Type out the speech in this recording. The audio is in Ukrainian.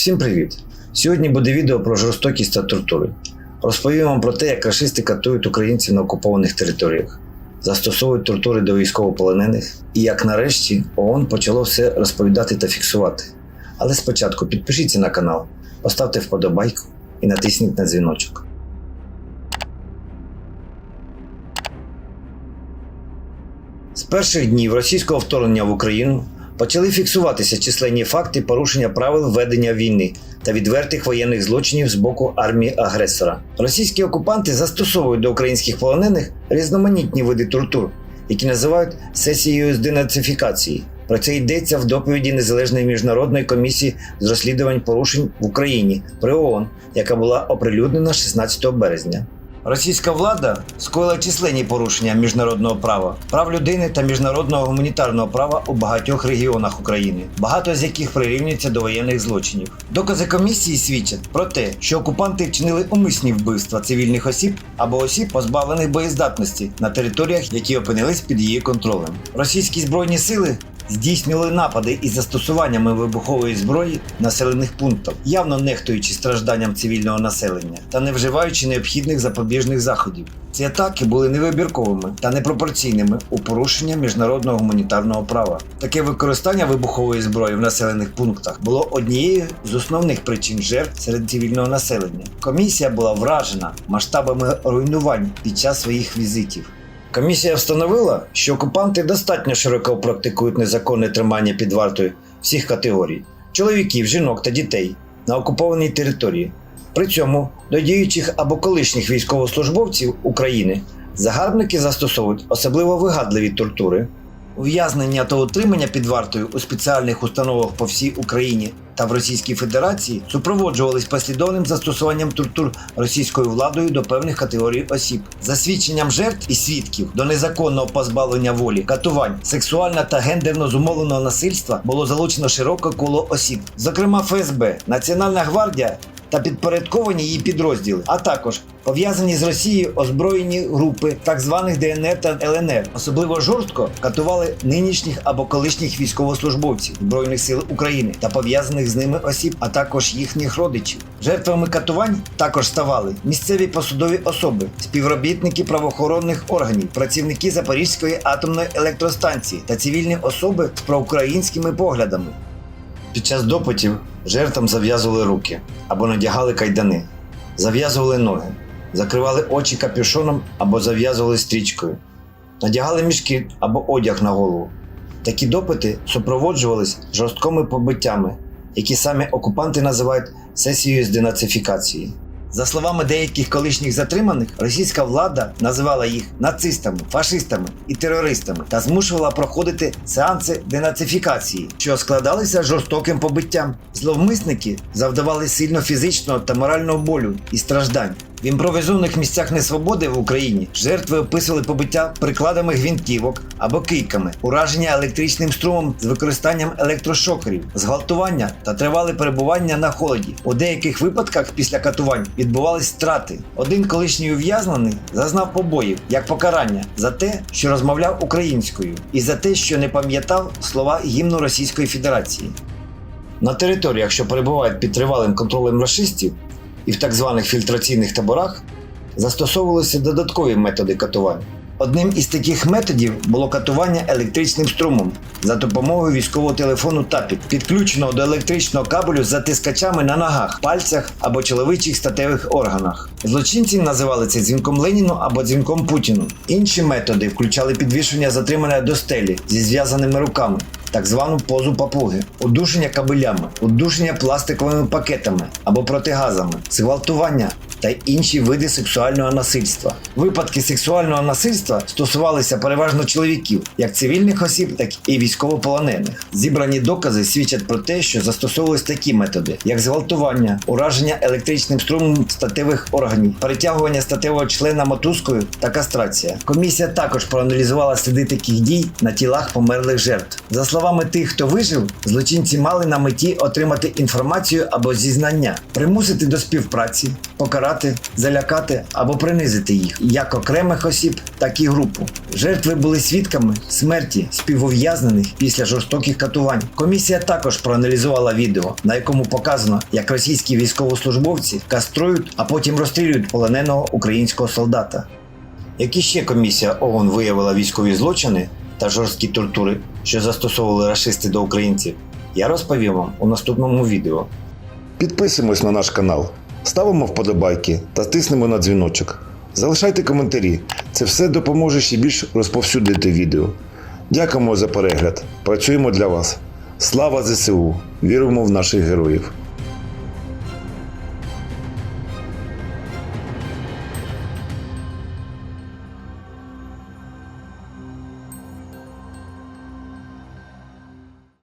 Всім привіт! Сьогодні буде відео про жорстокість та тортури. Розповім вам про те, як рашисти катують українців на окупованих територіях, застосовують тортури до військовополонених і як нарешті ООН почало все розповідати та фіксувати. Але спочатку підпишіться на канал, поставте вподобайку і натисніть на дзвіночок. З перших днів російського вторгнення в Україну почали фіксуватися численні факти порушення правил ведення війни та відвертих воєнних злочинів з боку армії агресора. Російські окупанти застосовують до українських полонених різноманітні види тортур, які називають сесією з денацифікації. Про це йдеться в доповіді Незалежної міжнародної комісії з розслідувань порушень в Україні при ООН, яка була оприлюднена 16 березня. Російська влада скоїла численні порушення міжнародного права, прав людини та міжнародного гуманітарного права у багатьох регіонах України, багато з яких прирівнюються до воєнних злочинів. Докази комісії свідчать про те, що окупанти вчинили умисні вбивства цивільних осіб або осіб, позбавлених боєздатності на територіях, які опинились під її контролем. Російські збройні сили здійснювали напади із застосуваннями вибухової зброї населених пунктах, явно нехтуючи стражданням цивільного населення та не вживаючи необхідних запобіжних заходів. Ці атаки були невибірковими та непропорційними у порушення міжнародного гуманітарного права. Таке використання вибухової зброї в населених пунктах було однією з основних причин жертв серед цивільного населення. Комісія була вражена масштабами руйнувань під час своїх візитів. Комісія встановила, що окупанти достатньо широко практикують незаконне тримання під вартою всіх категорій чоловіків, жінок та дітей на окупованій території. При цьому до діючих або колишніх військовослужбовців України загарбники застосовують особливо вигадливі тортури, ув'язнення та утримання під вартою у спеціальних установах по всій Україні та в Російській Федерації супроводжувались послідовним застосуванням тортур російською владою до певних категорій осіб, засвідченням жертв і свідків до незаконного позбавлення волі, катувань, сексуально та гендерно зумовленого насильства було залучено широке коло осіб, зокрема ФСБ, Національна гвардія та підпорядковані її підрозділи, а також пов'язані з Росією озброєні групи так званих ДНР та ЛНР. Особливо жорстко катували нинішніх або колишніх військовослужбовців Збройних сил України та пов'язаних з ними осіб, а також їхніх родичів. Жертвами катувань також ставали місцеві посудові особи, співробітники правоохоронних органів, працівники Запорізької атомної електростанції та цивільні особи з проукраїнськими поглядами. Під час допитів жертвам зав'язували руки або надягали кайдани, зав'язували ноги, закривали очі капюшоном або зав'язували стрічкою, надягали мішки або одяг на голову. Такі допити супроводжувались жорсткими побиттями, які самі окупанти називають сесією з денацифікації. За словами деяких колишніх затриманих, російська влада називала їх нацистами, фашистами і терористами та змушувала проходити сеанси денацифікації, що складалися жорстоким побиттям. Зловмисники завдавали сильно фізичного та морального болю і страждань. В імпровізованих місцях несвободи в Україні жертви описували побиття прикладами гвинтівок або кийками, ураження електричним струмом з використанням електрошокерів, зґвалтування та тривале перебування на холоді. У деяких випадках після катувань відбувались страти. Один колишній ув'язнений зазнав побоїв як покарання за те, що розмовляв українською, і за те, що не пам'ятав слова гімну Російської Федерації. На територіях, що перебувають під тривалим контролем рашистів, і в так званих фільтраційних таборах застосовувалися додаткові методи катувань. Одним із таких методів було катування електричним струмом за допомогою військового телефону ТАПІК, підключеного до електричного кабелю з затискачами на ногах, пальцях або чоловічих статевих органах. Злочинці називали це дзвінком Леніну або дзвінком Путіну. Інші методи включали підвішення затриманого до стелі зі зв'язаними руками, так звану позу папуги, одушення кабелями, удушення пластиковими пакетами або протигазами, зґвалтування та інші види сексуального насильства. Випадки сексуального насильства стосувалися переважно чоловіків, як цивільних осіб, так і військовополонених. Зібрані докази свідчать про те, що застосовувались такі методи, як зґвалтування, ураження електричним струмом статевих органів, перетягування статевого члена мотузкою та кастрація. Комісія також проаналізувала сліди таких дій на тілах померлих жертв. За словами тих, хто вижив, злочинці мали на меті отримати інформацію або зізнання, примусити до співпраці, покарати залякати або принизити їх, як окремих осіб, так і групу. Жертви були свідками смерті співув'язнених після жорстоких катувань. Комісія також проаналізувала відео, на якому показано, як російські військовослужбовці каструють, а потім розстрілюють полоненого українського солдата. Які ще комісія ООН виявила військові злочини та жорсткі тортури, що застосовували рашисти до українців, я розповім вам у наступному відео. Підписуємось на наш канал, ставимо вподобайки та тиснемо на дзвіночок. Залишайте коментарі. Це все допоможе ще більш розповсюдити відео. Дякуємо за перегляд. Працюємо для вас. Слава ЗСУ! Віримо в наших героїв!